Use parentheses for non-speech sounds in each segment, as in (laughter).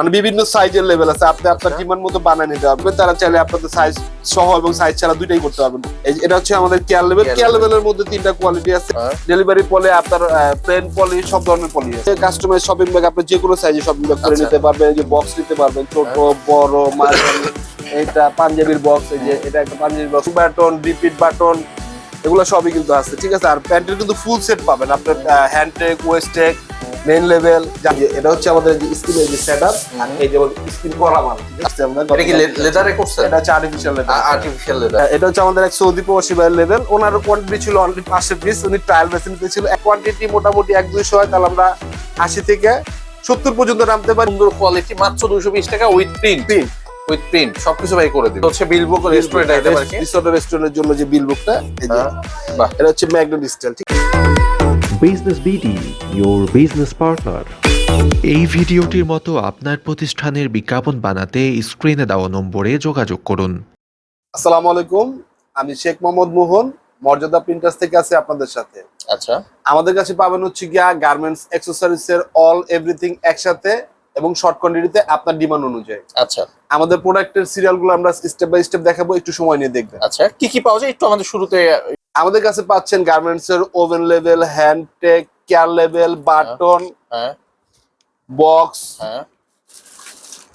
মানে বিভিন্ন সাইজের লেভেল আছে। আপনি আপনার আচ্ছা। ডিমান্ড মতো বানিয়ে নিতে পারবেন তারা চাইলে আপনাদের সাইজ সহ এবং সাইজ ছাড়া দুইটাই করতে পারবেন। এটা হচ্ছে আমাদের কেয়ার লেভেল কেয়ার। লেভেলের মধ্যে তিনটা কোয়ালিটি আছে। হ্যাঁ। ডেলিভারি পলে আপনার প্লেন পলি সব ধরনের পলি আছে। কাস্টমাইজ শপিং ব্যাগ আপনি যে কোনো সাইজে শপিং ব্যাগ করে আচ্ছা। নিতে পারবেন। যে বক্স নিতে পারবেন ছোট বড় মাঝারি এটা পাঞ্জাবির বক্স এই যে এটা একটা পাঞ্জাবির বক্স বাটন রিপিট বাটন এগুলো সবই কিন্তু আছে ঠিক আছে? আর প্যান্টের কিন্তু ফুল সেট পাবেন। আপনার hand tag waist tag main level এটা হচ্ছে আমাদের যে স্কিনের যে সেট আপ আর এই যে স্কিন করা মাল। আছে আমরা এটা কি লেদারে করছেন? এটা হচ্ছে আর্টিফিশিয়াল লেভেল আর্টিফিশিয়াল লেদার এটা হচ্ছে আমাদের এক সৌদি প্রবাসী ভাইয়ের লেভেল ওনার কোয়ান্টিটি ছিল অনলি পাঁচশো পিস উনি ট্রায়াল বেসে নিতে ছিল। কোয়ান্টিটি মোটামুটি এক দুইশো হয় তাহলে আমরা আশি থেকে সত্তর পর্যন্ত নামতে পারি। সুন্দর কোয়ালিটি মাত্র দুশো বিশ টাকা with print Print। With print সবকিছু ভাই করে দিবে। হচ্ছে বিল বুক রেস্টুরেন্ট আইটেম আর কি? রিসোর্ট রেস্টুরেন্টের জন্য যে বিল বুকটা এই যে হ্যাঁ, এটা হচ্ছে ম্যাগনেট স্টাইল ঠিক business BD your business partner এই ভিডিওটির মতো আপনার প্রতিষ্ঠানের বিজ্ঞাপন বানাতে স্ক্রিনে দেওয়া নম্বরে যোগাযোগ করুন। আসসালামু আলাইকুম আমি শেখ মোহাম্মদ মোহন মর্যাদা প্রিন্টার্স থেকে আছি আপনাদের সাথে। আচ্ছা। আমাদের কাছে পাবেন হচ্ছে গিয়া গার্মেন্টস অ্যাক্সেসরিজ এর অল এভরিথিং একসাথে। এবং শর্ট কোয়ান্টিটিতে আপনার ডিমান্ড অনুযায়ী। আচ্ছা। আমাদের প্রোডাক্টের সিরিয়ালগুলো আমরা স্টেপ বাই স্টেপ দেখাবো একটু সময় নিয়ে দেখবেন। আচ্ছা কি কি পাওয়া যায় একটু আমাদের শুরুতে? আমাদের কাছে পাচ্ছেন গার্মেন্টস এর oven level hand take care level button হ্যাঁ। বক্স হ্যাঁ।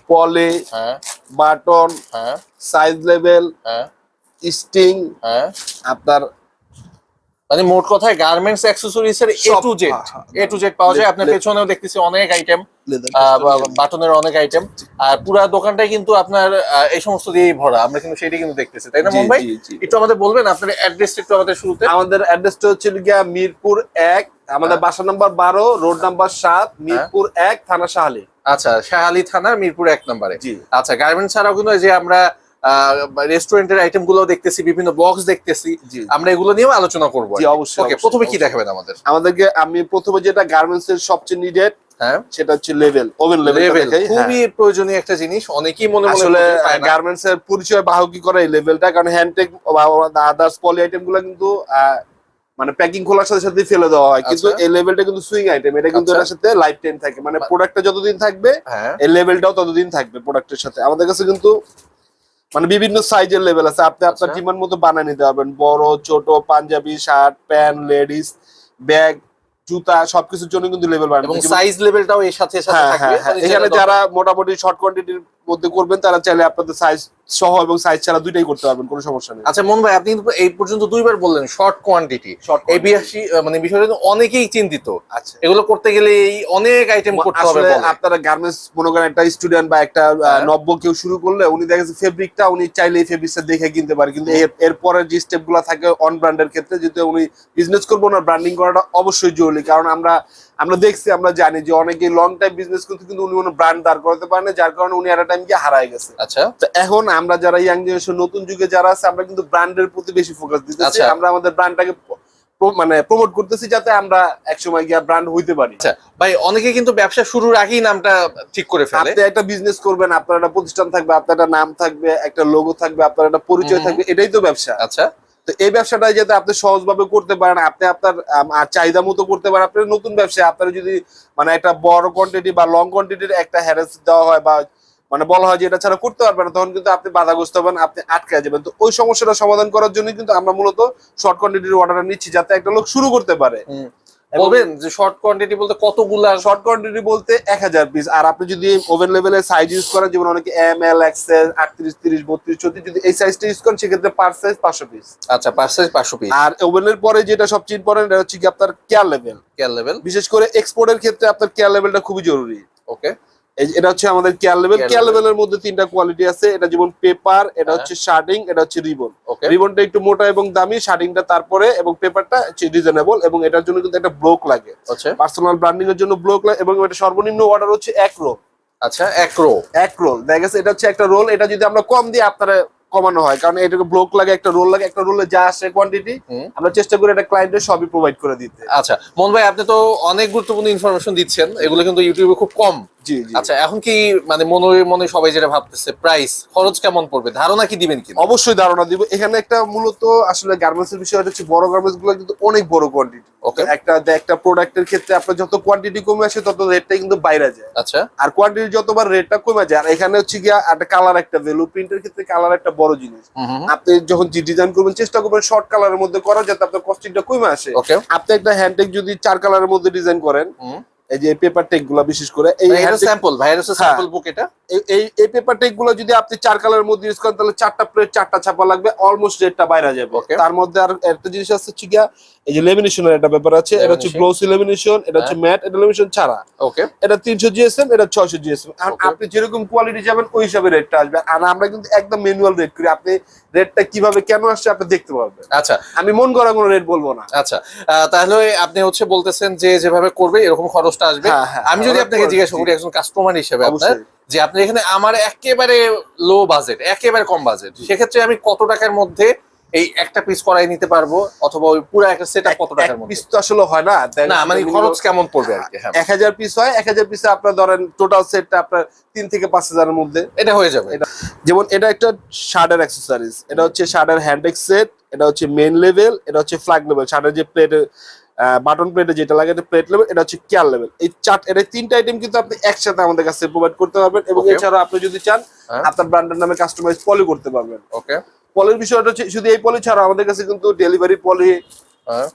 পলি হ্যাঁ। বাটন হ্যাঁ। সাইজ লেভেল হ্যাঁ। স্টিং হ্যাঁ। আপনার মানে মোট কথায় গার্মেন্টস অ্যাক্সেসরিজ এর A to Z. A to Z পাওয়া যায়। আপনার পেছনেও দেখতেছি অনেক আইটেম বাটনের অনেক আইটেম আর পুরো দোকানটাই কিন্তু আপনার এই সমস্ত দিয়েই ভরা। আমরা কিন্তু সেটাই কিন্তু দেখতেছি তাই না মুম্বাই। একটু আমাদের বলবেন আপনার অ্যাড্রেস একটু আমাদের শুরুতে। আমাদের অ্যাড্রেসটা হচ্ছে গিয়া মিরপুর এক আমাদের হ্যাঁ। বাসা নাম্বার বারো রোড নাম্বার সাত মিরপুর এক থানা শাহালি। আচ্ছা শাহালি থানার মিরপুর এক নম্বরে। জি। আচ্ছা গার্মেন্টস ছাড়াও কিন্তু এই যে আমরা রেস্টুরেন্টের আইটেমগুলো দেখতেছি বিভিন্ন বক্স দেখতেছি আমরা এগুলো নিয়েও আলোচনা করব অবশ্যই প্রথমে কি দেখাবেন আমাদের? আমাদেরকে আমি প্রথমে যেটা গার্মেন্টস এর সবচেয়ে নিডেড হ্যাঁ সেটা হচ্ছে লেভেল ওভেন লেভেল খুবই প্রয়োজনীয় একটা জিনিস অনেকেই মনে। আসলে। গার্মেন্টস এর পরিচয় বাহকি করে এই লেভেলটা কারণ হ্যান্ডটেক বা আদার্স পলি আইটেমগুলো কিন্তু মানে প্যাকিং খোলার সাথে সাথে ফেলে দেওয়া হয় কিন্তু আচ্ছা। এই লেভেলটা কিন্তু সুইং আইটেম এটা কিন্তু আচ্ছা। এটার সাথে লাইফ টাইম থাকে মানে প্রোডাক্টটা যতদিন থাকবে হ্যাঁ এই লেভেলটাও ততদিন থাকবে প্রোডাক্টের সাথে আমাদের কাছে কিন্তু মানে বিভিন্ন সাইজের লেভেল আছে আপনি আপনার আচ্ছা। ডিমান্ড মতো বানিয়ে নিতে পারবেন বড় ছোট Punjabi shirt pant ladies bag জুতা সবকিছুর জন্য কিন্তু লেভেল বাড়বে এবং সাইজ লেভেলটাও এর সাথে সাথে হ্যাঁ থাকবে হ্যাঁ হ্যাঁ। এখানে যারা মোটামুটি শর্ট কোয়ান্টিটির মধ্যে করবেন তারা চাইলে আপনাদের সাইজ সহ এবং সাইজ ছাড়া দুইটাই করতে পারবেন কোনো সমস্যা নেই। আচ্ছা মন ভাই আপনি এই পর্যন্ত দুইবার বললেন শর্ট কোয়ান্টিটি এই মানে বিষয়টা অনেকেই চিন্তিত। আচ্ছা। এগুলো করতে গেলে এই অনেক আইটেম করতে হবে আসলে আপনারা গার্মেন্টস মনে করেন একটা স্টুডেন্ট বা একটা হ্যাঁ। নব্য কেউ শুরু করলে উনি দেখা যাচ্ছে ফেব্রিকটা উনি চাইলে এই ফেব্রিকটা দেখে কিনতে পারে। কিন্তু এর এরপরের যে স্টেপগুলো থাকে অন ব্র্যান্ডের ক্ষেত্রে যেহেতু উনি বিজনেস করব না ব্র্যান্ডিং করাটা অবশ্যই জরুরি। কারণ আমরা আমরা দেখছি আমরা জানি যে অনেকে লং টাইম বিজনেস করতে কিন্তু উনি কোনো ব্র্যান্ড দাঁড় করাতে পারে না যার কারণে উনি একটা টাইম গিয়ে হারায় গেছে। আচ্ছা। তো এখন আমরা যারা ইয়াং জেনারেশন নতুন যুগে যারা আছে আমরা কিন্তু ব্র্যান্ডের প্রতি বেশি ফোকাস দিতেছি। আচ্ছা। আমরা আমাদের ব্র্যান্ডটাকে মানে প্রমোট করতেছি যাতে আমরা একসময় গিয়ে ব্র্যান্ড হইতে পারি। আচ্ছা ভাই অনেকে কিন্তু ব্যবসা শুরুর আগেই নামটা ঠিক করে ফেলে। আপনি একটা বিজনেস করবেন আপনার একটা প্রতিষ্ঠান থাকবে আপনার একটা নাম থাকবে একটা লোগো থাকবে আপনার একটা পরিচয় থাকবে এটাই তো ব্যবসা। আচ্ছা। তো এই ব্যবসাটা যাতে আপনি সহজভাবে করতে পারেন আপনি আপনার আর চাহিদা মতো করতে পারেন আপনার নতুন ব্যবসা আপনার যদি মানে একটা বড় কোয়ান্টিটি বা লং কোয়ান্টিটির একটা হ্যারেস দেওয়া হয় বা মানে বলা হয় যে এটা ছাড়া করতে পারবেন না তখন কিন্তু আপনি বাধাগ্রস্ত হবেন আপনি আটকে যাবেন। তো ওই সমস্যাটা সমাধান করার জন্য কিন্তু আমরা মূলত শর্ট কোয়ান্টিটির অর্ডারটা নিচ্ছি যাতে একটা লোক শুরু করতে পারে। বলবেন যে শর্ট কোয়ান্টিটি বলতে কতগুলা? শর্ট কোয়ান্টিটি বলতে এক হাজার পিস আর আপনি যদি ওভেন লেভেলের সাইজ ইউজ করেন যেমন অনেকে এম এল এক্সেল আটত্রিশ তিরিশ বত্রিশ চৌত্রিশ যদি এই সাইজটা ইউজ করেন সেক্ষেত্রে পার সাইজ পাঁচশো পিস আচ্ছা পাঁচ সাইজ পাঁচশো পিস আর ওভেনের পরে যেটা সবচেয়ে ইম্পর্টেন্ট এটা হচ্ছে কি আপনার কেয়ার লেভেল কেয়ার লেভেল বিশেষ করে এক্সপোর্টের ক্ষেত্রে আপনার কেয়ার লেভেলটা খুবই জরুরি। ওকে এটা হচ্ছে আমাদের কেয়ার লেভেল কেয়ার। লেভেলের মধ্যে তিনটা কোয়ালিটি আছে। এটা যেমন পেপার এটা হ্যাঁ। হচ্ছে শার্টিং এটা হচ্ছে রিবন ওকে রিবনটা একটু মোটা এবং দামি শার্টিংটা তারপরে এবং পেপারটা হচ্ছে রিজনেবল এবং এটার জন্য কিন্তু একটা ব্লক লাগে। আচ্ছা। পার্সোনাল ব্র্যান্ডিং এর জন্য ব্লক লাগে এবং এটা সর্বনিম্ন অর্ডার হচ্ছে এক রো আচ্ছা এক রো এক রোল দেখা গেছে এটা হচ্ছে একটা রোল এটা যদি আমরা কম দিই আপনারা কমানো হয়। কারণ এটাকে ব্লক লাগে একটা রোল লাগে একটা রোলে যা আসে কোয়ান্টিটি আমরা চেষ্টা করি এটা ক্লায়েন্টের সবই প্রোভাইড করে দিতে। আচ্ছা মন ভাই আপনি তো অনেক গুরুত্বপূর্ণ ইনফরমেশন দিচ্ছেন। এগুলো কিন্তু ইউটিউবে খুব কম। জি আচ্ছা এখন কি মানে মনে মনে সবাই যেটা ভাবতেছে প্রাইস খরচ কেমন পড়বে? ধারণা কি দিবেন কি অবশ্যই ধারণা দিব। এখানে একটা মূলত আসলে গার্মেন্টস এর বিষয় হচ্ছে বড় গার্মেন্টসগুলো কিন্তু অনেক বড় কোয়ান্টিটি ওকে একটা একটা প্রোডাক্টের ক্ষেত্রে আপনার যত কোয়ান্টিটি কমে আসে তত রেটটা কিন্তু বাইরে যায়। আচ্ছা। আর কোয়ান্টিটি যতবার রেটটা কমে যায় আর এখানে হচ্ছে গিয়া একটা কালার একটা ভ্যালু প্রিন্টের ক্ষেত্রে কালার একটা বড় জিনিস। হুম হুম। আপনি যখন ডিজাইন করবেন চেষ্টা করবেন শর্ট কালারের মধ্যে করা যাতে আপনার কস্টিংটা কমে আসে। আপনি একটা হ্যান্ডটেক যদি চার কালারের মধ্যে ডিজাইন করেন এই যে পেপার টেকগুলা বিশেষ করে এই স্যাম্পল ভাই এটা। স্যাম্পল বুক এটা? এই- এই পেপার টেকগুলো যদি আপনি চার কালারের মধ্যে ইউজ করেন তাহলে চারটা প্লেট চারটা ছাপা লাগবে অলমোস্ট রেটটা বাইরে যাবে। তার মধ্যে আর একটা জিনিস আছে গিয়া এই যে লেমিনেশনের একটা ব্যাপার আছে এটা হচ্ছে. গ্লোসি লেমিনেশন এটা হচ্ছে ম্যাট এটা লেমিনেশন ছাড়া। ওকে এটা তিনশো জিএসএম এটা ছয়শো জিএসএম আর আপনি যেরকম কোয়ালিটি যাবেন ওই হিসাবে রেটটা আসবে। আর আমরা কিন্তু একদম ম্যানুয়াল রেট করি। আপনি রেটটা কীভাবে কেন আসছে আপনি দেখতে পারবেন। আচ্ছা। আমি মন করা কোনো রেট বলব না। আচ্ছা। তাহলে আপনি হচ্ছে বলতেছেন যে যেভাবে করবে এরকম খরচটা আসবে। হ্যাঁ, হ্যাঁ, আমি যদি আপনাকে জিজ্ঞাসা করি একজন কাস্টমার হিসেবে আপনার যে আপনি এখানে আমার একেবারে লো বাজেট একেবারে কম বাজেট সেক্ষেত্রে আমি কত টাকার মধ্যে এই একটা পিস করাই নিতে পারব অথবা ওই পুরো একটা সেট কত টাকার মধ্যে? পিস তো আসলে হয় না না মানে খরচ কেমন পড়বে আর কি হ্যাঁ। এক হাজার পিস হয় এক হাজার পিসে আপনার ধরেন টোটাল সেটটা আপনার তিন থেকে পাঁচ হাজারের মধ্যে। এটা হয়ে যাবে। এটা- যেমন এটা একটা শার্টের অ্যাক্সেসরিজ এটা হচ্ছে শার্টের হ্যান্ডেক সেট এটা হচ্ছে মেন লেভেল এটা হচ্ছে ফ্ল্যাগ লেভেল শার্টের যে প্লেটের বাটন প্লেটে যেটা লাগে এটা প্লেট লেভেল এটা হচ্ছে কেয়ার লেভেল এই চার এটা তিনটা আইটেম কিন্তু আপনি একসাথে আমাদের কাছে প্রোভাইড করতে পারবেন এবং. এছাড়া আপনি যদি চান হ্যাঁ। আপনার ব্র্যান্ডের নামে কাস্টমাইজ পলি করতে পারবেন। ওকে পলির বিষয়টা হচ্ছে শুধু এই পলি ছাড়া আমাদের কাছে কিন্তু ডেলিভারি পলি।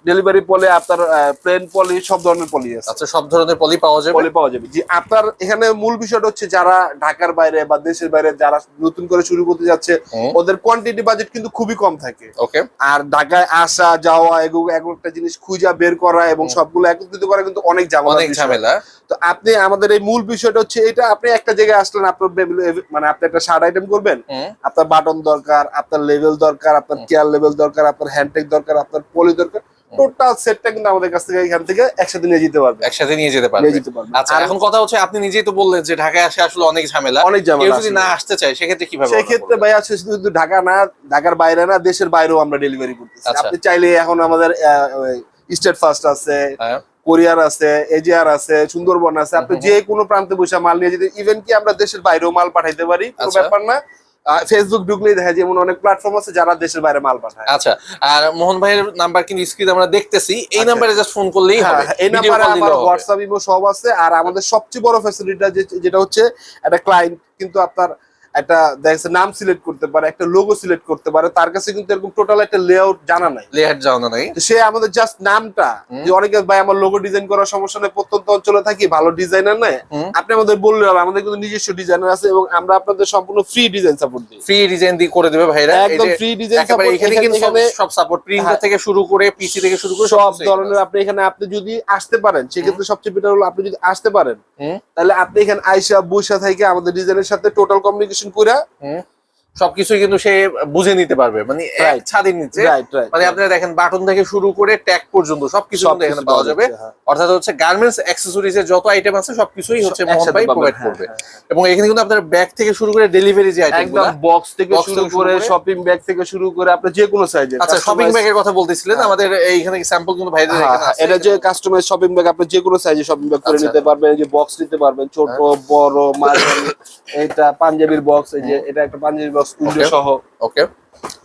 ডেলিভারি পলি আপনার প্লেন পলি সব ধরনের পলি আছে। আচ্ছা সব ধরনের পলি পাওয়া যাবে? পলি পাওয়া যাবে। জি আপনার এখানে মূল বিষয়টা হচ্ছে যারা ঢাকার বাইরে বা দেশের বাইরে যারা নতুন করে শুরু করতে যাচ্ছে ওদের কোয়ান্টিটি বাজেট কিন্তু খুবই কম থাকে। ওকে আর ঢাকায় আসা যাওয়া এগুলো এগুলো একটা জিনিস খুঁজা বের করা এবং সবগুলো একত্রিত করা কিন্তু অনেক ঝামেলা অনেক ঝামেলা। তো আপনি আমাদের এই মূল বিষয়টা হচ্ছে এটা আপনি একটা জায়গায় আসলেন আপনার মানে আপনি একটা শার্ট আইটেম করবেন আপনার বাটন দরকার আপনার লেভেল দরকার আপনার কেয়ার লেভেল দরকার আপনার হ্যান্ডটেক দরকার আপনার পলি দরকার টোটাল সেটটা কিন্তু আমাদের কাছ থেকে এখান থেকে একসাথে নিয়ে যেতে পারবে। একসাথে নিয়ে যেতে পারবে। আচ্ছা এখন কথা হচ্ছে আপনি নিজেই তো বললেন যে ঢাকায় আসে আসলে অনেক ঝামেলা। অনেক ঝামেলা যদি না আসতে চায় সেক্ষেত্রে কীভাবে সেই ক্ষেত্রে ভাই আছে শুধু ঢাকা না ঢাকার বাইরে না দেশের বাইরেও আমরা ডেলিভারি করতেছি। আচ্ছা। আপনি চাইলে এখন আমাদের স্টেট ফার্স্ট আছে হ্যাঁ। কোরিয়ার আছে এজিআর আছে সুন্দরবন আছে। আপনি যে কোনো প্রান্তে বসে মাল নিয়ে যেতে ইভেন কি আমরা দেশের বাইরেও মাল পাঠাইতে পারি কোনো আচ্ছা। ব্যাপার না। ফেসবুক ঢুকলেই দেখা যায় এমন অনেক প্ল্যাটফর্ম আছে যারা দেশের বাইরে মাল পাঠায়। আচ্ছা আর মোহন ভাইয়ের নাম্বার কিন্তু স্ক্রিনে আমরা দেখতেছি। এই। নাম্বারে জাস্ট ফোন করলেই হবে। হ্যাঁ, এই নাম্বারে আমার হোয়াটসঅ্যাপ ইমো সব আছে আর আমাদের সবচেয়ে বড় ফ্যাসিলিটিটা যেটা হচ্ছে একটা ক্লায়েন্ট কিন্তু আপনার একটা দেখছে নাম সিলেক্ট করতে পারে একটা লোগো সিলেক্ট করতে পারে তার কাছে কিন্তু এরকম টোটাল একটা লেআউট জানা নাই। লেয়ার যাও না নাই সে আমাদের জাস্ট নামটা যে অনেকে ভাই আমার লোগো ডিজাইন করার সমস্যা নেই প্রত্যন্ত অঞ্চলে থাকি ভালো ডিজাইনার নাই। আপনি আমাদের বললে হবে আমাদের কিন্তু নিজস্ব ডিজাইনার আছে এবং আমরা আপনাদের সম্পূর্ণ ফ্রি ডিজাইন সাপোর্ট দিই। ফ্রি ডিজাইন দিয়ে করে দেবে ভাইরা। একদম ফ্রি ডিজাইন সাপোর্ট এখানে কিন্তু সব- সাপোর্ট প্রিন্টার হ্যাঁ। থেকে শুরু করে পিসি থেকে শুরু করে সব ধরনের আপনি এখানে আপনি যদি আসতে পারেন সেক্ষেত্রে সবচেয়ে বেটার হলো আপনি যদি আসতে পারেন তাহলে আপনি এখানে আইসা বৈশা থেকে আমাদের ডিজাইনের সাথে টোটাল কমিউনিকেশন করে হুম। সবকিছুই কিন্তু সে বুঝে নিতে পারবে। মানে এক ছাদের নিচে। মানে আপনারা দেখেন বাটন থেকে শুরু করে ট্যাগ পর্যন্ত সবকিছু কিন্তু এখানে পাওয়া যাবে। হ্যাঁ। অর্থাৎ হচ্ছে গার্মেন্টস অ্যাক্সেসরিজ এর যত আইটেম আছে সবকিছুই হচ্ছে মোহন ভাই প্রোভাইড হ্যাঁ, করবে। হ্যাঁ, এবং এখানে কিন্তু আপনার ব্যাগ থেকে শুরু করে ডেলিভারি যে আইটেম একদম বক্স থেকে শুরু করে শপিং ব্যাগ থেকে শুরু করে আপনি যে কোনো সাইজের আচ্ছা শপিং ব্যাগের কথা বলতেছিলেন। আমাদের এইখানে স্যাম্পল কিন্তু ভাইদের এখানে আছে? এটা যে কাস্টমাইজ শপিং ব্যাগ আপনি যে কোনো সাইজে শপিং ব্যাগ করে আচ্ছা। নিতে পারবেন যে বক্স নিতে পারবেন ছোট বড় মাঝারি এটা পাঞ্জাবির বক্স এই যে এটা একটা পাঞ্জাবি বক্স উইন্ডো সহ। ওকে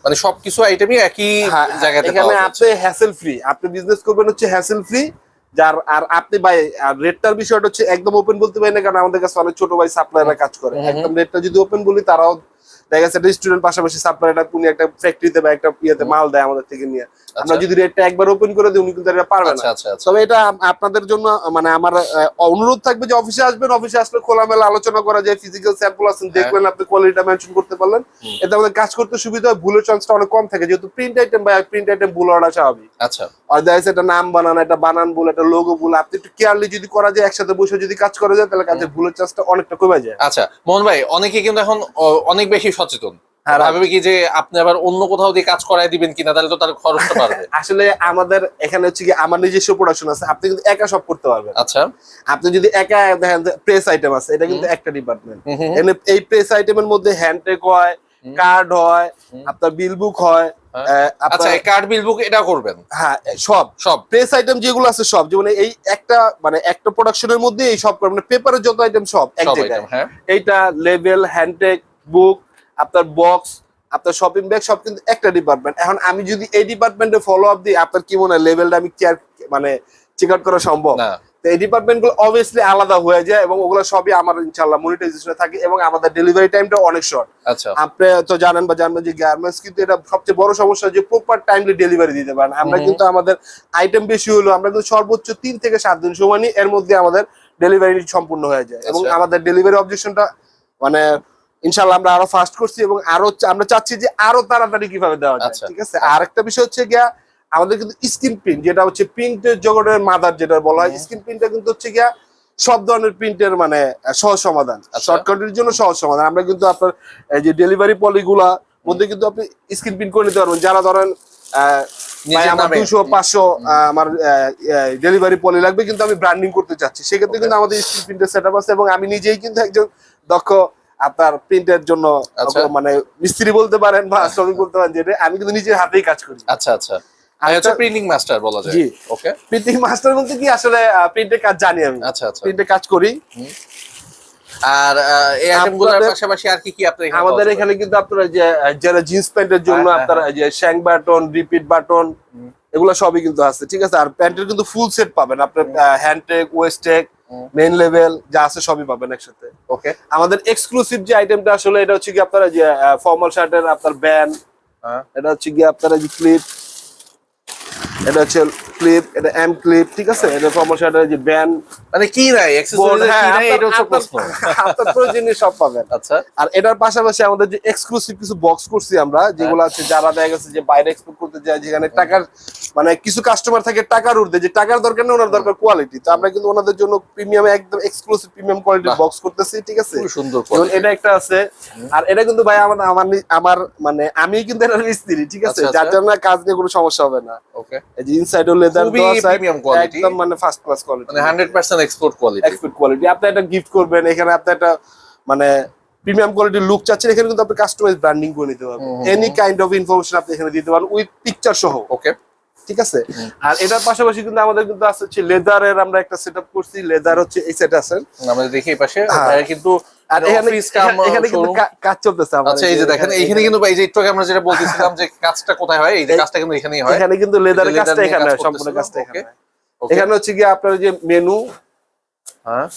মানে সবকিছু আইটেমই একই হ্যাঁ, জায়গাতে এখানে আপনি হ্যাসেল ফ্রি আপনি বিজনেস করবেন হচ্ছে হ্যাসেল ফ্রি যার আর আপনি ভাই আর রেটটার বিষয়টা হচ্ছে একদম ওপেন বলতে পারি না কারণ আমাদের কাছে অনেক ছোট ভাই সাপ্লাইরা কাজ করে। একদম রেটটা যদি ওপেন বলি তারাও দেখা গেছে একটা স্টুডেন্ট পাশাপাশি সাপ্লাইটা উনি একটা ফ্যাক্টরিতে বা একটা ইয়েতে মাল দেয় আমাদের থেকে নিয়ে। আমরা যদি রেটটা একবার ওপেন করে দিই উনি কিন্তু এটা পারবে আচ্ছা না। আচ্ছা আচ্ছা তবে এটা আপনাদের জন্য মানে আমার অনুরোধ থাকবে যে অফিসে আসবেন অফিসে আসলে খোলামেলা আলোচনা করা যায় ফিজিক্যাল স্যাম্পল আছেন দেখবেন আপনি কোয়ালিটিটা মেনশন করতে পারলেন। এতে আমাদের কাজ করতে সুবিধা হয় ভুলের চান্সটা অনেক কম থাকে। যেহেতু প্রিন্ট আইটেম বা প্রিন্ট আইটেম ভুল হওয়াটা স্বাভাবিক। আচ্ছা। আর দেখা যাচ্ছে একটা নাম বানান একটা বানান ভুল একটা লোগো ভুল আপনি একটু কেয়ারলি যদি করা যায় একসাথে বসে যদি কাজ করা যায় তাহলে কাজের ভুলের চান্সটা অনেকটা কমে যায়। আচ্ছা মোহন ভাই অনেকে কিন্তু এখন অনেক বেশি সচেতন। হ্যাঁ, ভাবে কি যে আপনি আবার অন্য কোথাও দিয়ে কাজ করায় দিবেন কিনা তাহলে তো তার খরচটা (laughs) বাড়বে। আসলে আমাদের এখানে হচ্ছে কি আমার নিজস্ব প্রোডাকশন আছে আপনি কিন্তু একা সব করতে পারবেন। আচ্ছা। আপনি যদি একা দেখেন প্রেস আইটেম আছে এটা কিন্তু একটা ডিপার্টমেন্ট এই প্রেস আইটেমের মধ্যে হ্যান্ডটেক হয় কার্ড হয় আপনার বিল বুক হয় হ্যাঁ। আচ্ছা কার্ড বিল বুক এটা করবেন? হ্যাঁ সব। সব। প্রেস আইটেম যেগুলো আছে সব। যেমন এই একটা মানে একটা প্রোডাকশনের মধ্যে এই সব মানে পেপারের যত আইটেম সব এক জায়গায়। হ্যাঁ। এইটা লেভেল হ্যান্ডটেক বুক আপনার বক্স আপনার শপিং ব্যাগ সব কিন্তু একটা ডিপার্টমেন্ট এখন আমি যদি এই ডিপার্টমেন্টে ফলো আপ দিই আপনার কি মনে হয় লেভেলটা আমি কেয়ার মানে চেক আউট করা সম্ভব? তো এই ডিপার্টমেন্টগুলো অবভিয়াসলি আলাদা হয়ে যায় এবং ওগুলো সবই আমার ইনশাল্লাহ মনিটাইজেশনে থাকে এবং আমাদের ডেলিভারি টাইমটা অনেক শর্ট আচ্ছা। আপনি তো জানেন বা জানবেন যে গার্মেন্টস কিন্তু এটা সবচেয়ে বড় সমস্যা যে প্রপার টাইমলি ডেলিভারি দিতে পারেন। আমরা কিন্তু আমাদের আইটেম বেশি হলো আমরা কিন্তু সর্বোচ্চ তিন থেকে সাত দিন সময় নিই এর মধ্যে আমাদের ডেলিভারি সম্পূর্ণ হয়ে যায়। এবং আচ্ছা। আমাদের ডেলিভারি অবজেকশনটা মানে ইনশাল্লাহ আমরা আরও ফাস্ট করছি এবং আরও আমরা চাচ্ছি যে আরও তাড়াতাড়ি কীভাবে দেওয়া যায় আচ্ছা। ঠিক আছে? আর একটা বিষয় হচ্ছে গিয়া আমাদের কিন্তু স্কিন প্রিন্ট যেটা হচ্ছে প্রিন্টের জগতের মাদার যেটা বলা হয় স্কিন স্ক্রিন প্রিন্টটা কিন্তু হচ্ছে গিয়া সব ধরনের প্রিন্টের মানে সহজ সমাধান। আচ্ছা। শর্টকাটের জন্য সহজ সমাধান। আমরা কিন্তু আপনার যে ডেলিভারি পলিগুলা মধ্যে কিন্তু আপনি স্ক্রিন প্রিন্ট করে নিতে পারবেন। যারা ধরেন আহ, আমার দুশো পাঁচশো আমার ডেলিভারি পলি লাগবে কিন্তু আমি ব্র্যান্ডিং করতে চাচ্ছি। সেক্ষেত্রে কিন্তু আমাদের স্ক্রিন প্রিন্টের সেট আছে এবং আমি নিজেই কিন্তু একজন দক্ষ আপনার প্রিন্টের জন্য আচ্ছা। মানে মিস্ত্রি বলতে পারেন বা শ্রমিক বলতে পারেন যেটা আমি কিন্তু নিজের হাতেই কাজ করি। আচ্ছা আচ্ছা। আর প্রিন্টিং মাস্টার বলা যায়। জি। ওকে প্রিন্টিং মাস্টার বলতে কি আসলে প্রিন্টের কাজ জানি আমি। আচ্ছা আচ্ছা। প্রিন্টের কাজ করি। আর এই আইটেমগুলোর পাশাপাশি আর কি কি আপনার এখানে আমাদের এখানে কিন্তু আপনারা যে যারা জিন্স প্যান্টের জন্য হ্যাঁ, হ্যাঁ, আপনারা যে শ্যাং বাটন রিপিট বাটন এগুলো সবই কিন্তু আছে ঠিক আছে? আর প্যান্টের কিন্তু ফুল সেট পাবেন। আপনার হ্যান্ড টেক ওয়েস্ট টেক হুম। মেন লেভেল যা আছে সবই পাবেন একসাথে ওকে আমাদের এক্সক্লুসিভ যে আইটেমটা আসলে এটা হচ্ছে কি আপনারা যে ফর্মাল শার্টের আপনার ব্যান্ড এটা হচ্ছে কি আপনারা যে ক্লিপ এটা হচ্ছে ক্লিপ এটা এম ক্লিপ ঠিক আছে? এটা ফর্মাল শার্টের যে ব্যান্ড মানে কি নাই? অ্যাকসেসরিজ কি নাই? এটা হচ্ছে প্রশ্ন। হ্যাঁ, আপনার প্রয়োজনীয় সব পাবেন। আচ্ছা। আর এটার পাশাপাশি আমাদের যে এক্সক্লুসিভ কিছু বক্স করছি আমরা যেগুলো আছে যারা দেখা গেছে যে বাইরে এক্সপোর্ট করতে যায় যেখানে টাকার মানে কিছু কাস্টমার থাকে টাকার উর্ধে যে টাকার দরকার নেই ওনার দরকার কোয়ালিটি তো আমরা কিন্তু ওনাদের জন্য প্রিমিয়াম একদম এক্সক্লুসিভ প্রিমিয়াম কোয়ালিটির বক্স করতেছি ঠিক আছে? সুন্দর এটা একটা আছে। আর এটা কিন্তু ভাই আমার আমার আমার মানে আমি কিন্তু এটা মিস্ত্রি ঠিক আছে? আচ্ছা, যার আচ্ছা। জন্য কাজ নিয়ে কোনো সমস্যা হবে না। ওকে এই যে ইনসাইড ও লেদার দেওয়া সাইড একদম মানে ফার্স্ট ক্লাস কোয়ালিটি মানে 100% এক্সপোর্ট কোয়ালিটি এক্সপোর্ট কোয়ালিটি আপনি একটা গিফট করবেন এখানে আপনি একটা মানে প্রিমিয়াম কোয়ালিটির লুক চাচ্ছেন এখানে কিন্তু আপনি কাস্টমাইজ ব্র্যান্ডিং করে নিতে পারবেন। এনি কাইন্ড অফ ইনফরমেশন আপনি এখানে দিতে পারেন উইথ পিকচার সহ। ওকে ঠিক আছে? আর এটার পাশাপাশি কিন্তু আমাদের কিন্তু আছে হচ্ছে লেদারের আমরা একটা সেটআপ করছি। লেদার হচ্ছে এই সেট আছে। আমরা দেখি পাশে। হ্যাঁ। কিন্তু আর এখানে কিন্তু কাজ চলতেছে আচ্ছা এই যে দেখেন এইখানে কিন্তু এই যে একটু আমরা যেটা বলতেছিলাম যে কাজটা কোথায় হয় এই যে কাজটা কিন্তু এখানেই হয়। এখানে কিন্তু লেদারের কাজটা এখানে হয়, সম্পূর্ণ কাজটা এখানে হচ্ছে গিয়ে আপনার যে মেনু হ্যাঁ?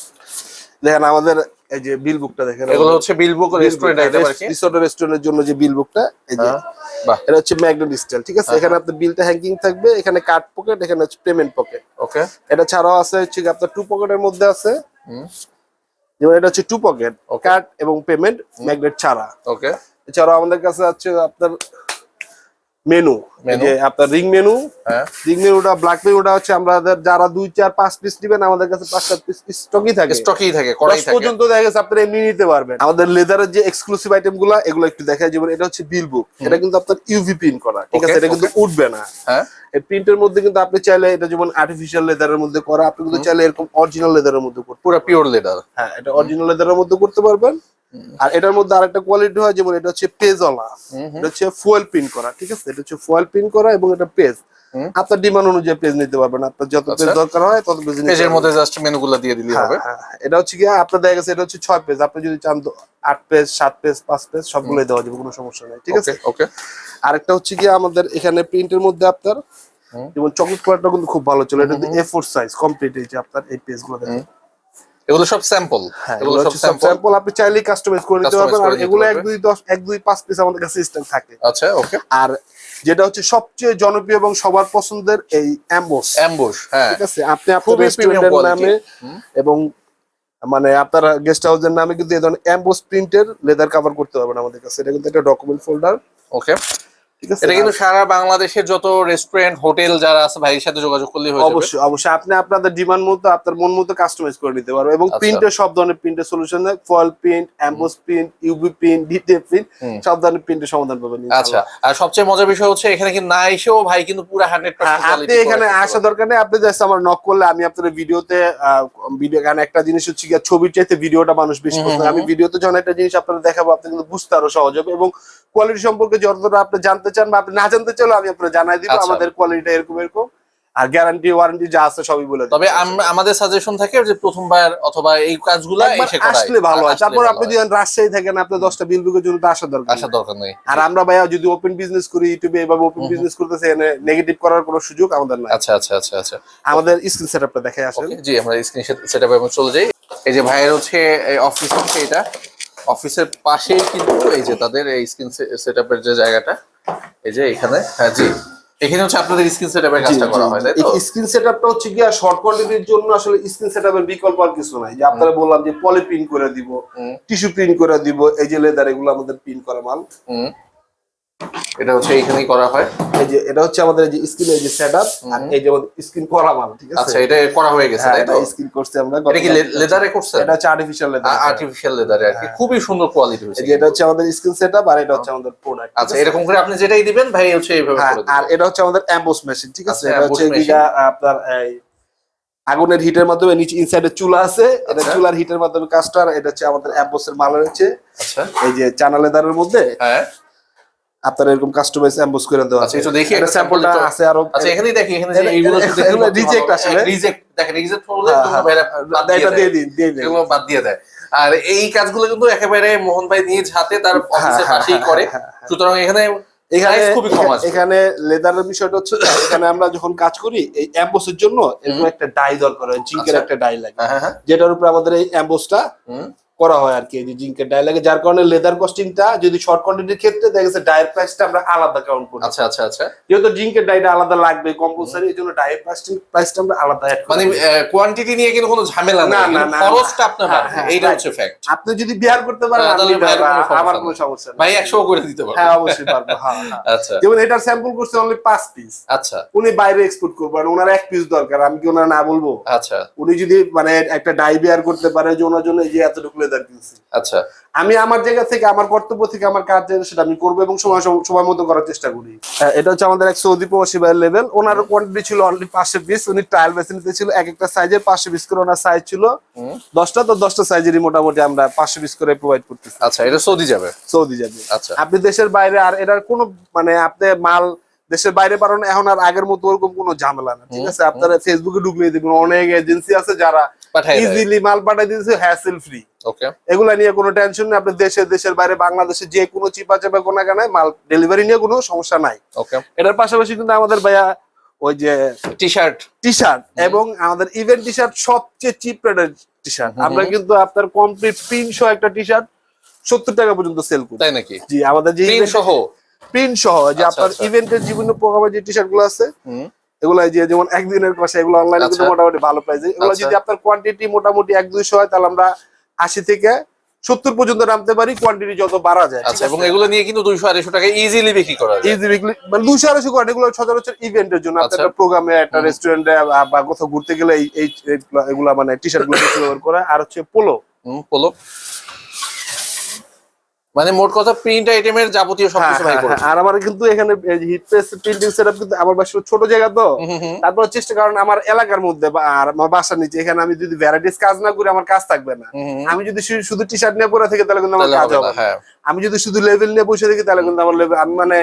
দেখেন আমাদের এই যে বিল বুকটা দেখেন এগুলো হচ্ছে বিল বুক রেস্টুরেন্ট আইটেম আর কি? রিসোর্ট রেস্টুরেন্টের জন্য যে বিল বুকটা এই যে হ্যাঁ এটা হচ্ছে ম্যাগনেট স্টাইল ঠিক আছে? হ্যাঁ, এখানে আপনার বিলটা হ্যাঙ্গিং থাকবে এখানে কার্ড পকেট এখানে হচ্ছে পেমেন্ট পকেট ওকে এটা ছাড়াও আছে হচ্ছে আপনার টু পকেটের মধ্যে আছে। হুম। যেমন এটা হচ্ছে টু পকেট. কার্ড এবং পেমেন্ট ম্যাগনেট ছাড়া ওকে এছাড়াও আমাদের কাছে আছে আপনার মেনু। যে আপনার রিং মেনু হ্যাঁ। রিং মেনুটা ব্ল্যাক মেনুটা হচ্ছে আমাদের যারা দুই চার পাঁচ পিস নেবেন আমাদের কাছে পাঁচ সাত পিস স্টকই থাকে। স্টকেই থাকে করাই থাকে। পর্যন্ত দেখা গেছে আপনারা এমনি নিতে পারবেন। আমাদের লেদারের যে এক্সক্লুসিভ আইটেমগুলো এগুলো একটু দেখায় যেমন এটা হচ্ছে বিল বুক এটা কিন্তু আপনার ইউভি প্রিন্ট করা। ঠিক আছে এটা কিন্তু উঠবে না। হ্যাঁ। এই প্রিন্টের মধ্যে কিন্তু আপনি চাইলে এটা যেমন আর্টিফিশিয়াল লেদারের মধ্যে করা আপনি কিন্তু চাইলে এরকম অরিজিনাল লেদারের মধ্যে করতে পুরো পিওর লেদার হ্যাঁ এটা অরিজিনাল লেদারের মধ্যে করতে পারবেন। আর এটার মধ্যে আরেকটা কোয়ালিটি হয় যেমন এটা হচ্ছে পেজওয়ালা। এটা হচ্ছে ফুয়েল প্রিন্ট করা ঠিক আছে? এটা হচ্ছে ফুয়েল প্রিন্ট করা এবং এটা পেজ আপনার ডিমান্ড অনুযায়ী পেজ নিতে পারবেন। আপনার যত পেজ আচ্ছা। দরকার হয় তত পেজ নিতে পেজের মধ্যে জাস্ট মেনুগুলো দিয়ে দিলেই হ্যাঁ, হবে। হ্যাঁ, এটা হচ্ছে কি আপনার দেখা গেছে এটা হচ্ছে ছয় পেজ আপনি যদি চান আট পেজ সাত পেজ পাঁচ পেজ সবগুলোই দেওয়া যাবে কোনো সমস্যা নেই ঠিক আছে? ওকে আরেকটা হচ্ছে কি আমাদের এখানে প্রিন্টের মধ্যে আপনার। যেমন চকলেট কালারটা কিন্তু খুব ভালো চলে। এটা এ ফোর সাইজ কমপ্লিট এই যে আপনার এই পেজগুলো দেখেন। এগুলো সব স্যাম্পল এগুলো সব স্যাম্পল আপনি চাইলেই কাস্টমাইজ করে নিতে পারবেন। আর এগুলো এক পারবে। দুই দশ এক দুই পাঁচ পিস আমাদের কাছে সিস্টেম থাকে। আচ্ছা ওকে আর যেটা হচ্ছে সবচেয়ে জনপ্রিয় এবং সবার পছন্দের এই অ্যাম্বোস অ্যাম্বুশ হ্যাঁ। ঠিক আছে আপনি আপনার রেস্টুরেন্টের নামে এবং মানে আপনার গেস্ট হাউসের নামে কিন্তু এই ধরনের অ্যাম্বোস প্রিন্টের লেদার কভার করতে পারবেন আমাদের কাছে। এটা কিন্তু একটা ডকুমেন্ট ফোল্ডার ওকে ঠিক আছে এটা কিন্তু সারা বাংলাদেশের যত রেস্টুরেন্ট হোটেল যারা আছে ভাইয়ের সাথে যোগাযোগ করলে হয়ে যাবে। অবশ্যই অবশ্যই। আপনি আপনাদের ডিমান্ড মতো আপনার মন মতো কাস্টমাইজ করে নিতে পারবেন। এবং আচ্ছা। প্রিন্টের সব ধরনের প্রিন্টের solution foil print emboss print UV print ডিটেপ print সব ধরনের প্রিন্টের সমাধান পাবেন আচ্ছা আর সবচেয়ে মজার বিষয় হচ্ছে এখানে কিন্তু না এসেও ভাই কিন্তু পুরো হ্যাঁ, আপনি এখানে আসা দরকার নেই। আপনি জাস্ট আমার নক করলে আমি আপনার ভিডিওতে ভিডিও কারণ একটা জিনিস হচ্ছে কি ছবির চাইতে ভিডিওটা মানুষ বেশি পছন্দ। আমি ভিডিওতে যখন একটা জিনিস আপনারা দেখাবো আপনি কিন্তু বুঝতে আরও সহজ হবে। এবং কোয়ালিটি সম্পর্কে যতটা আপনি জানতে চান বা আপনি না জানতে চাইলে আমি আপনার জানাই দিব আচ্ছা। আমাদের কোয়ালিটিটা এরকম এরকম। আর গ্যারান্টি ওয়ারেন্টি যা আছে সবই বলে তবে আমাদের সাজেশন থাকে যে প্রথমবার অথবা এই কাজগুলো আসলে ভালো হয়। তারপর আপনি যদি রাজশাহী থাকেন আপনার দশটা বিল বুকের জন্য তো আসার দরকার আসার দরকার নেই। আর আমরা ভাইয়া যদি ওপেন বিজনেস করি ইউটিউবে এভাবে ওপেন। বিজনেস করতেছে এনে নেগেটিভ করার কোনো সুযোগ আমাদের নাই। আচ্ছা আচ্ছা আচ্ছা আচ্ছা। আমাদের স্ক্রিন সেটআপটা দেখে আসেন। জি আমরা স্ক্রিন সেট আপ এবং চলে যাই। এই যে ভাইয়ের হচ্ছে অফিস হচ্ছে এটা অফিসের পাশেই কিন্তু এই যে তাদের এই স্ক্রিন সেট আপের যে জায়গাটা এই যে এখানে হ্যাঁ জি। এখানে হচ্ছে আপনাদের স্ক্রিন সেটআপের কাজটা করা হয় তাই তো? স্ক্রিন সেটআপটা হচ্ছে কি শর্ট কোয়ালিটির জন্য আসলে স্ক্রিন সেটআপের বিকল্প আর কিছু নাই। যে আপনারা বললাম যে পলি প্রিন্ট করে দিব টিস্যু প্রিন্ট করে দিব এই যে লেদার এগুলো আমাদের প্রিন্ট করা মাল। এটা হচ্ছে এখানেই করা হয়। এই যে এটা হচ্ছে আমাদের যে স্ক্রিন যে সেটআপ আর এই যে স্ক্রিন করা মাল ঠিক আছে? আচ্ছা এটা করা হয়ে গেছে হ্যাঁ তাই এটা তো? স্ক্রিন করছে আমরা এটা কি লেদারে করছেন? এটা হচ্ছে আর্টিফিশিয়াল লেদার আর্টিফিশিয়াল লেদারে আর কি। হ্যাঁ। খুবই সুন্দর কোয়ালিটি হয়েছে। এটা হচ্ছে আমাদের স্ক্রিন সেটআপ আর এটা হচ্ছে আমাদের প্রোডাক্ট আচ্ছা এরকম করে আপনি যেটাই দিবেন ভাই হচ্ছে এইভাবে হ্যাঁ করে আর এটা হচ্ছে আমাদের অ্যাম্বোস মেশিন ঠিক আছে? আচ্ছা, এটা হচ্ছে গিয়া আপনার এই আগুনের হিটের মাধ্যমে নিচে ইনসাইডে চুলা আছে। এটা আচ্ছা। চুলার হিটের মাধ্যমে কাজটা আর এটা হচ্ছে আমাদের অ্যাম্বোসের মাল রয়েছে। আচ্ছা। এই যে চানা লেদারের মধ্যে। হ্যাঁ। আপনার এরকম কাস্টমাইজ অ্যাম্বোস করে দেওয়া আচ্ছা, একটু দেখি একটা স্যাম্পলটা তো- আছে আরও আচ্ছা এখানেই দেখি এখানে যে এইগুলো এটা- এগুলো ভালো। আসলে। রিজেক্ট দেখেন রিজেক্ট হলে হ্যাঁ, হ্যাঁ, দিয়ে এটা দিয়ে। দিন দিয়ে দিন এগুলো বাদ দিয়ে দেয় আর এই কাজগুলো কিন্তু একেবারে মোহন ভাই নিজ হাতে তার অফিসের হ্যাঁ, পাশেই হ্যাঁ, করে হ্যাঁ, হ্যাঁ। সুতরাং এখানে এখানে খুবই কম আসবে। এখানে লেদারের বিষয়টা হচ্ছে এখানে আমরা যখন কাজ করি এই অ্যাম্বোসের জন্য এরকম একটা ডাই দরকার হয় জিঙ্কের আচ্ছা। একটা ডাই লাগে হ্যাঁ, হ্যাঁ, হ্যাঁ। যেটার উপরে আমাদের এই অ্যাম্বোসটা করা হয় আর কি এই যে জিঙ্কের ডাই লাগে যার কারণে লেদার কস্টিংটা যদি শর্ট কোয়ান্টিটির ক্ষেত্রে দেখা গেছে ডায়ের প্রাইসটা আমরা আলাদা কাউন্ট করি। আচ্ছা আচ্ছা আচ্ছা। যেহেতু জিঙ্কের ডাইটা আলাদা লাগবে কম্পালসারি এই জন্য ডায়ের প্রাইসটা প্রাইসটা আমরা আলাদা অ্যাড মানে কোয়ান্টিটি নিয়ে কিন্তু কোনো ঝামেলা না, না না, খরচটা আপনার হ্যাঁ, হ্যাঁ, এইটা হচ্ছে ফ্যাক্ট আপনি যদি বিয়ার করতে পারেন আমার কোনো সমস্যা নেই। ভাই একশো করে দিতে পারবে। হ্যাঁ অবশ্যই পারব হ্যাঁ হ্যাঁ। (laughs) আচ্ছা। যেমন এটার স্যাম্পল করছে অনলি পাঁচ পিস আচ্ছা। উনি বাইরে এক্সপোর্ট করবেন ওনার এক পিস দরকার আমি কি ওনার না বলব? আচ্ছা। উনি যদি মানে একটা ডাই বিয়ার করতে পারে যে ওনার জন্য এই যে এতটুকু লেদার কিনছি আচ্ছা। আমি আমার জায়গা থেকে আমার কর্তব্য থেকে আমার কাজ যেটা সেটা আমি করব এবং সময় সম- সময় মতো করার চেষ্টা করি। হ্যাঁ, এটা হচ্ছে আমাদের এক সৌদি প্রবাসী ভাইয়ের লেভেল ওনার কোয়ান্টিটি ছিল অনলি পাঁচশো পিস উনি ট্রায়াল বেছে নিতে ছিল এক একটা সাইজের পাঁচশো পিস করে ওনার সাইজ ছিল। দশটা তো দশটা সাইজেরই মোটামুটি আমরা পাঁচশো পিস করে প্রোভাইড করতেছি। আচ্ছা এটা সৌদি যাবে? সৌদি যাবে। আচ্ছা। আপনি দেশের বাইরে আর এটার কোনো মানে আপনি মাল দেশের বাইরে পারেন এখন আর আগের মতো ওরকম কোনো ঝামেলা না ঠিক আছে? আপনারা ফেসবুকে ঢুকলে দেখবেন অনেক এজেন্সি আছে যারা ইজিলি মাল পাঠাই দিতেছে হ্যাসেল ফ্রি ওকে এগুলা নিয়ে কোনো টেনশন নেই আপনি দেশে দেশের বাইরে বাংলাদেশে যে কোনো চিপা চাপা কোনো কানায় মাল ডেলিভারি নিয়ে কোনো সমস্যা নাই। ওকে এটার পাশাপাশি কিন্তু আমাদের ভাইয়া ওই যে টি শার্ট টি শার্ট এবং আমাদের ইভেন্ট টি শার্ট সবচেয়ে চিপ রেটের টি শার্ট আমরা কিন্তু আপনার কমপ্লিট সহ একটা টি শার্ট সত্তর টাকা পর্যন্ত সেল করি। তাই নাকি? জি আমাদের যে সহ? প্রিন্ট সহ যে আচ্ছা, আপনার আচ্ছা। ইভেন্টের বিভিন্ন প্রোগ্রামের যে টি শার্টগুলো আছে এগুলো যে যেমন একদিনের কষা এগুলো অনলাইনে কিন্তু আচ্ছা। মোটামুটি ভালো প্রাইসে এগুলো আচ্ছা। যদি আপনার কোয়ান্টিটি মোটামুটি এক দুইশো হয় তাহলে আমরা আশি থেকে সত্তর পর্যন্ত নামতে পারি কোয়ান্টিটি যত বাড়া যায় আচ্ছা এবং এগুলো নিয়ে কিন্তু দুইশো আড়াইশো টাকা ইজিলি বিক্রি করা যায় ইজি মানে দুইশো আড়াইশো কোয়ান্টি এগুলো সচরাচর ইভেন্টের জন্য আচ্ছা। একটা প্রোগ্রামে একটা। রেস্টুরেন্টে বা কোথাও ঘুরতে গেলে এই এগুলা- মানে টি শার্টগুলো ব্যবহার করে আর হচ্ছে পোলো পোলো মানে মোট কথা প্রিন্ট আইটেমের যাবতীয় সবকিছু ভাই করে আর আমার কিন্তু এখানে হিট প্রেস প্রিন্টিং সেটআপ কিন্তু আমার বাসা ছোট জায়গা তো। তারপর চেষ্টা কারণ আমার এলাকার মধ্যে আর আমার বাসার নিচে এখানে আমি যদি ভ্যারাইটিস কাজ না করি আমার কাজ থাকবে না। আমি যদি শুধু টি শার্ট নিয়ে পরে থাকি তাহলে কিন্তু আমার কাজ হবে হ্যাঁ। আমি যদি শুধু লেভেল নিয়ে বসে থাকি তাহলে কিন্তু আমার লেভেল আমি মানে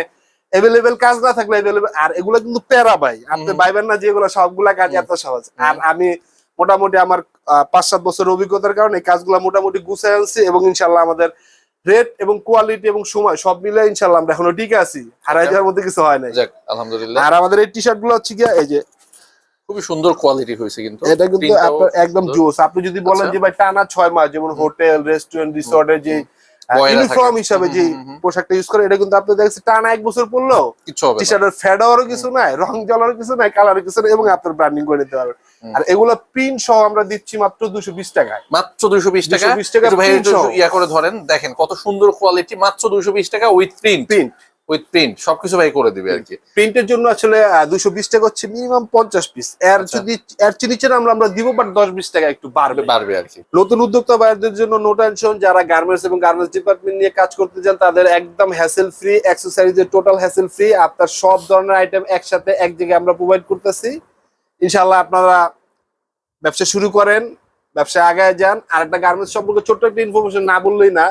এভেলেবেল কাজ না থাকলে available- আর এগুলো কিন্তু প্যারা ভাই। আপনি। ভাইবেন না যে এগুলো সবগুলা কাজ এত সহজ। আর আমি মোটামুটি আমার পাঁচ সাত বছর অভিজ্ঞতার কারণে এই কাজগুলো মোটামুটি গুছিয়ে আনছি এবং ইনশাল্লাহ আমাদের রেট এবং কোয়ালিটি এবং সময় সব মিলে ইনশাল্লাহ আমরা এখনও ঠিক আছি। হারাই. যাওয়ার মধ্যে কিছু হয় নাই। আলহামদুলিল্লাহ। আর আমাদের এই টি শার্টগুলো হচ্ছে গিয়া এই যে খুবই সুন্দর কোয়ালিটি হয়েছে কিন্তু। এটা কিন্তু একদম জোস আপনি যদি বলেন আচ্ছা। যে ভাই টানা ছয় মাস যেমন হোটেল রেস্টুরেন্ট রিসর্টের যে ইউনিফর্ম হিসাবে যে। পোশাকটা ইউজ করে এটা কিন্তু আপনি দেখছেন টানা এক বছর হবে টি শার্টের ফেড কিছু নাই রং জ্বলারও কিছু নাই কালারও কিছু নাই এবং আপনার ব্র্যান্ডিং করে নিতে পারবেন। আর এগুলো প্রিন্ট সহ আমরা দিচ্ছি মাত্র দুশো বিশ টাকায়। মাত্র দুইশো বিশ টাকা। বিশ টাকা। ইয়া করে ধরেন দেখেন কত সুন্দর কোয়ালিটি মাত্র দুইশো বিশ টাকা with print print with print সবকিছু ভাই করে দিবে আর কি প্রিন্টের জন্য আসলে দুশো বিশ টাকা হচ্ছে মিনিমাম পঞ্চাশ পিস এর আচ্ছা। যদি এর নিচে নামলে আমরা দিব বাট দশ বিশ টাকা একটু বাড়বে। বাড়বে আর কি নতুন উদ্যোক্তা ভাইদের জন্য নো টেনশন যারা গার্মেন্টস এবং গার্মেন্টস ডিপার্টমেন্ট নিয়ে কাজ করতে চান তাদের একদম হ্যাসেল ফ্রি অ্যাক্সেসরিজের টোটাল হ্যাসেল ফ্রি আপনার সব ধরনের আইটেম একসাথে এক জায়গায় আমরা প্রোভাইড করতেছি। ইনশাল্লাহ আপনারা ব্যবসা শুরু করেন ব্যবসায় আগায় যান। আর একটা গার্মেন্টস সম্পর্কে ছোট্ট একটা ইনফরমেশন না বললেই না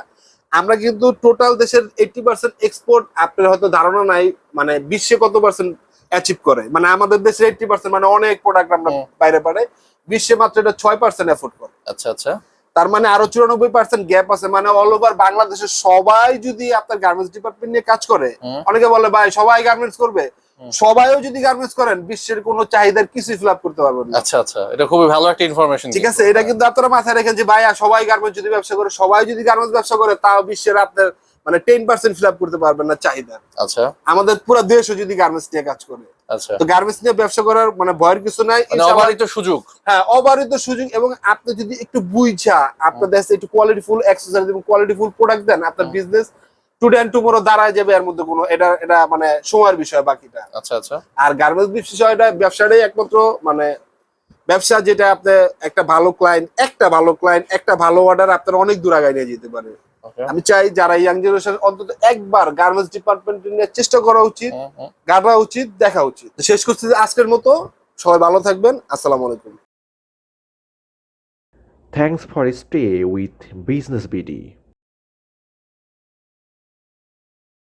আমরা কিন্তু টোটাল দেশের এইটি পার্সেন্ট এক্সপোর্ট আপনার হয়তো ধারণা নাই মানে বিশ্বে কত পার্সেন্ট অ্যাচিভ করে। মানে আমাদের দেশের এইটি পার্সেন্ট মানে অনেক প্রোডাক্ট আমরা বাইরে পারে বিশ্বে মাত্র এটা ছয় পার্সেন্ট এফোর্ড করে। আচ্ছা আচ্ছা। তার মানে আরও চুরানব্বই পার্সেন্ট গ্যাপ আছে মানে অল ওভার বাংলাদেশের সবাই যদি আপনার গার্মেন্টস ডিপার্টমেন্ট নিয়ে কাজ করে অনেকে বলে ভাই সবাই গার্মেন্টস করবে। সবাইও যদি গার্মেন্টস করেন বিশ্বের কোনো চাহিদার কিছুই ফিল আপ করতে পারবেন না। আচ্ছা আচ্ছা। এটা খুবই ভালো একটা ইনফরমেশন ঠিক আছে? এটা কিন্তু আপনারা মাথায় রেখেন যে ভাইয়া সবাই গার্মেন্টস যদি ব্যবসা করে সবাই যদি গার্মেন্টস ব্যবসা করে তাও বিশ্বের আপনার মানে টেন পার্সেন্ট ফিল আপ করতে পারবেন না চাহিদা। আচ্ছা। আমাদের পুরো দেশও যদি গার্মেন্টস নিয়ে কাজ করে। আচ্ছা। তো গার্মেন্টস নিয়ে ব্যবসা করার মানে ভয়ের কিছু নাই। মানে অবারিত সুযোগ। হ্যাঁ অবারিত সুযোগ এবং আপনি যদি একটু বুঝা আপনার দেশে একটু কোয়ালিটি ফুল এক্সারসাইজ এবং কোয়ালিটি ফুল প্রোডাক্ট দেন আপনার বিজনেস টুডে অ্যান্ড টুমোরো দাঁড়ায় যাবে এর মধ্যে কোনো এটা এটা মানে সময়ের বিষয় বাকিটা। আচ্ছা আচ্ছা। আর গার্মেন্টস বিষয়টা ব্যবসাটাই একমাত্র মানে ব্যবসা যেটা আপনি একটা ভালো ক্লায়েন্ট একটা ভালো ক্লায়েন্ট একটা ভালো অর্ডার আপনার অনেক দূর আগায় নিয়ে যেতে পারে। আমি চাই যারা ইয়াং জেনারেশন অন্তত একবার গার্মেন্টস ডিপার্টমেন্ট নিয়ে চেষ্টা করা উচিত গাড়া উচিত দেখা উচিত। শেষ করছি যে আজকের মতো। সবাই ভালো থাকবেন। আসসালামু আলাইকুম। Thanks for stay with Business BD.